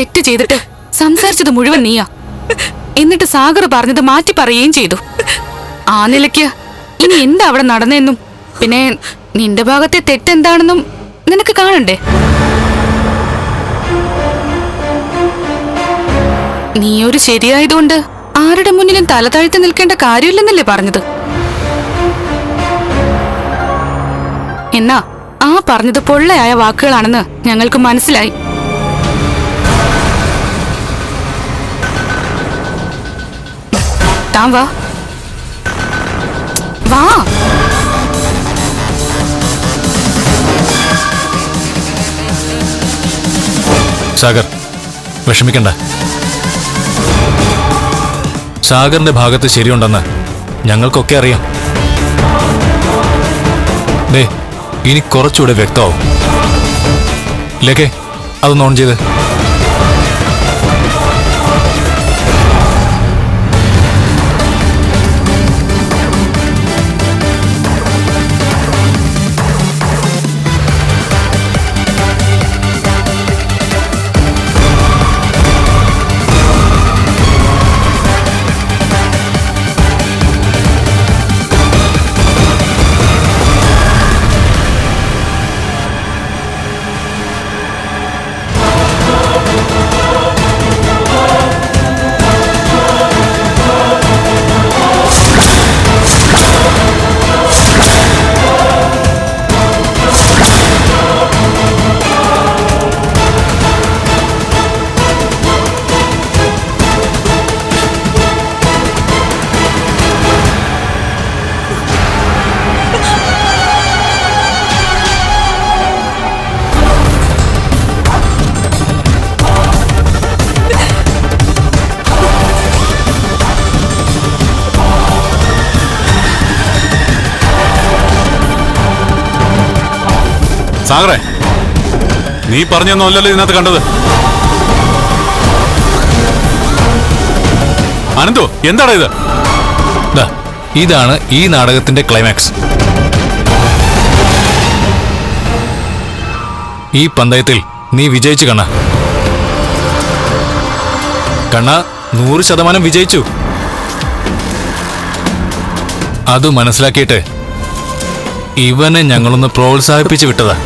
തെറ്റ് ചെയ്തിട്ട് സംസാരിച്ചത് മുഴുവൻ നീയാ. എന്നിട്ട് സാഗർ പറഞ്ഞത് മാറ്റി പറയുകയും ചെയ്തു. ആ നിലയ്ക്ക് ഇനി എന്താ അവിടെ നടന്നെന്നും പിന്നെ നിന്റെ ഭാഗത്തെ തെറ്റെന്താണെന്നും നിനക്ക് കാണണ്ടേ? നീ ഒരു ശരിയായതുകൊണ്ട് ആരുടെ മുന്നിലും തല താഴ്ത്തി നിൽക്കേണ്ട കാര്യമില്ലെന്നല്ലേ പറഞ്ഞത്? എന്നാ ആ പറഞ്ഞത് പൊള്ളയായ വാക്കുകളാണെന്ന് ഞങ്ങൾക്ക് മനസ്സിലായി. താൻ വാ വാ സാഗർ വിഷമിക്കണ്ട. സാഗറിന്റെ ഭാഗത്ത് ശരിയുണ്ടെന്ന് ഞങ്ങൾക്കൊക്കെ അറിയാം. ഇനി കുറച്ചുകൂടെ വ്യക്തമാവും. ലേഖേ അതൊന്ന് ഓൺ ചെയ്ത്. സാഗറെ നീ പറഞ്ഞൊന്നുമല്ലല്ലോ ഇതിനകത്ത് കണ്ടത്. അനന്തു എന്താണ് ഇത്? ഇതാണ് ഈ നാടകത്തിന്റെ ക്ലൈമാക്സ് ഈ പന്തയത്തിൽ നീ വിജയിച്ചു കണ്ണ. കണ്ണ നൂറ് ശതമാനം വിജയിച്ചു. അത് മനസ്സിലാക്കിയിട്ട് ഇവനെ ഞങ്ങളൊന്ന് പ്രോത്സാഹിപ്പിച്ചു വിട്ടതാ.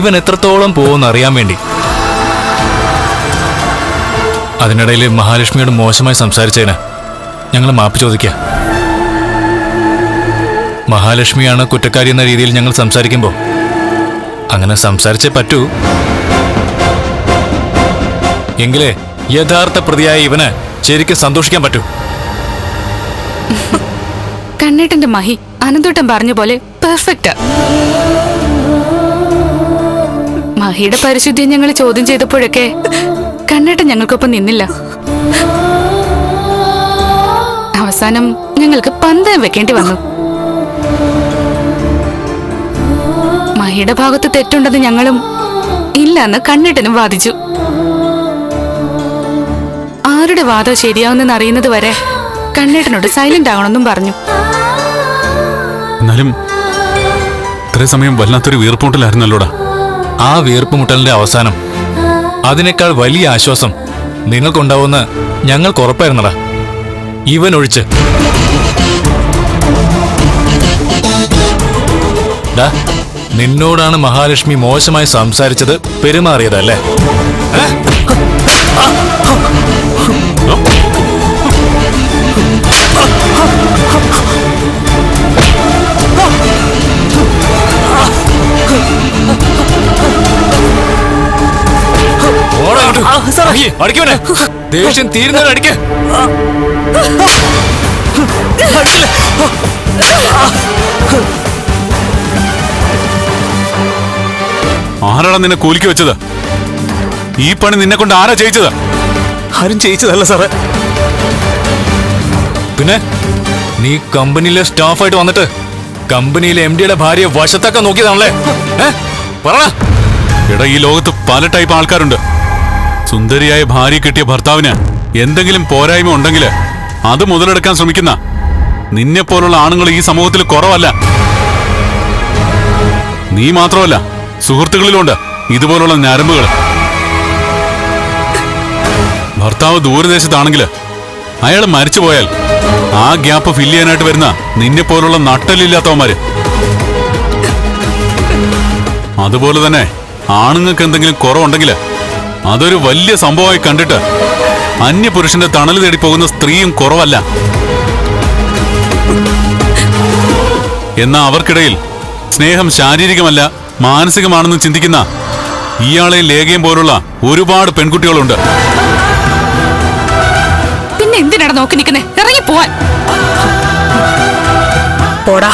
ഇവൻ എത്രത്തോളം പോകുമെന്ന് അറിയാൻ വേണ്ടി. അതിനിടയിൽ മഹാലക്ഷ്മിയോട് മോശമായി സംസാരിച്ചതിന് ഞങ്ങൾ മാപ്പ് ചോദിക്കുക മഹാലക്ഷ്മിയാണ് കുറ്റക്കാരി എന്ന രീതിയിൽ ഞങ്ങൾ സംസാരിക്കുമ്പോൾ അങ്ങനെ സംസാരിച്ചേ പറ്റൂ. എങ്കിലേ യഥാർത്ഥ പ്രതിയായ ഇവന് ശരിക്കും സന്തോഷിക്കാൻ പറ്റൂ. കണ്ണേട്ടന്റെ മഹി അനന്തോട്ടം പറഞ്ഞ പോലെ പെർഫെക്റ്റ് മഹിയുടെ പരിശുദ്ധി ഞങ്ങൾ ചോദ്യം ചെയ്തപ്പോഴൊക്കെ കണ്ണേട്ടൻ ഞങ്ങൾക്കൊപ്പം നിന്നില്ല. അവസാനം ഞങ്ങൾക്ക് പന്തയം വെക്കേണ്ടി വന്നു. മഹിയുടെ ഭാഗത്ത് തെറ്റുണ്ടെന്ന് ഞങ്ങളും ഇല്ലെന്ന് കണ്ണേട്ടനും വാദിച്ചു. ആരുടെ വാദം ശരിയാവുന്നെന്ന് അറിയുന്നത് വരെ കണ്ണേട്ടനോട് സൈലന്റ് ആകണമെന്നും പറഞ്ഞു. എന്നാലും ഇത്രയും സമയം വല്ലാത്തൊരു വീർപ്പുമുട്ടലായിരുന്നല്ലോടാ. ആ വീർപ്പുമുട്ടലിന്റെ അവസാനം അതിനേക്കാൾ വലിയ ആശ്വാസം നിങ്ങൾക്കുണ്ടാവുമെന്ന് ഞങ്ങൾ ഉറപ്പായിരുന്നടാ. ഇവൻ ഒഴിച്ച് നിന്നോടാണ് മഹാലക്ഷ്മി മോശമായി സംസാരിച്ചത് പെരുമാറിയതല്ലേ? അടിക്കവനെ. ദേഷ്യം തീരുന്നവരെ അടിക്ക. ആരാടാ നിന്നെ കൂലിക്ക് വെച്ചത്? ഈ പണി നിന്നെ കൊണ്ട് ആരാ ചെയ്യിച്ചത്? ആരും ചെയ്യിച്ചതല്ല സാറേ. പിന്നെ? നീ കമ്പനിയിലെ സ്റ്റാഫായിട്ട് വന്നിട്ട് കമ്പനിയിലെ എം ഡിയുടെ ഭാര്യയെ വശത്താക്കാൻ നോക്കിയതാണല്ലേ? പറ. എടാ ഈ ലോകത്ത് പല ടൈപ്പ് ആൾക്കാരുണ്ട്. സുന്ദരിയായ ഭാര്യ കിട്ടിയ ഭർത്താവിന് എന്തെങ്കിലും പോരായ്മ ഉണ്ടെങ്കിൽ അത് മുതലെടുക്കാൻ ശ്രമിക്കുന്ന നിന്നെ പോലുള്ള ആണുങ്ങൾ ഈ സമൂഹത്തിൽ കുറവല്ല. നീ മാത്രമല്ല സുഹൃത്തുക്കളിലുണ്ട് ഇതുപോലുള്ള ഞരമ്പുകൾ. ഭർത്താവ് ദൂരദേശത്താണെങ്കിൽ അയാൾ മരിച്ചു പോയാൽ ആ ഗ്യാപ്പ് ഫില്ല് ചെയ്യാനായിട്ട് വരുന്ന നിന്നെ പോലുള്ള നട്ടലില്ലാത്തവന്മാര്. അതുപോലെ തന്നെ ആണുങ്ങൾക്ക് എന്തെങ്കിലും കുറവുണ്ടെങ്കിൽ അതൊരു വലിയ സംഭവമായി കണ്ടിട്ട് അന്യപുരുഷന്റെ തണൽ തേടി പോകുന്ന സ്ത്രീയും കുറവല്ല. എന്നാ അവർക്കിടയിൽ സ്നേഹം ശാരീരികമല്ല മാനസികമാണെന്ന് ചിന്തിക്കുന്ന ഇയാളെ ലേഖയും പോലുള്ള ഒരുപാട് പെൺകുട്ടികളുണ്ട്. പിന്നെ എന്തിനാണ് നോക്കി നിൽക്കുന്നേ? ഇറങ്ങി പോവാൻ പോടാ.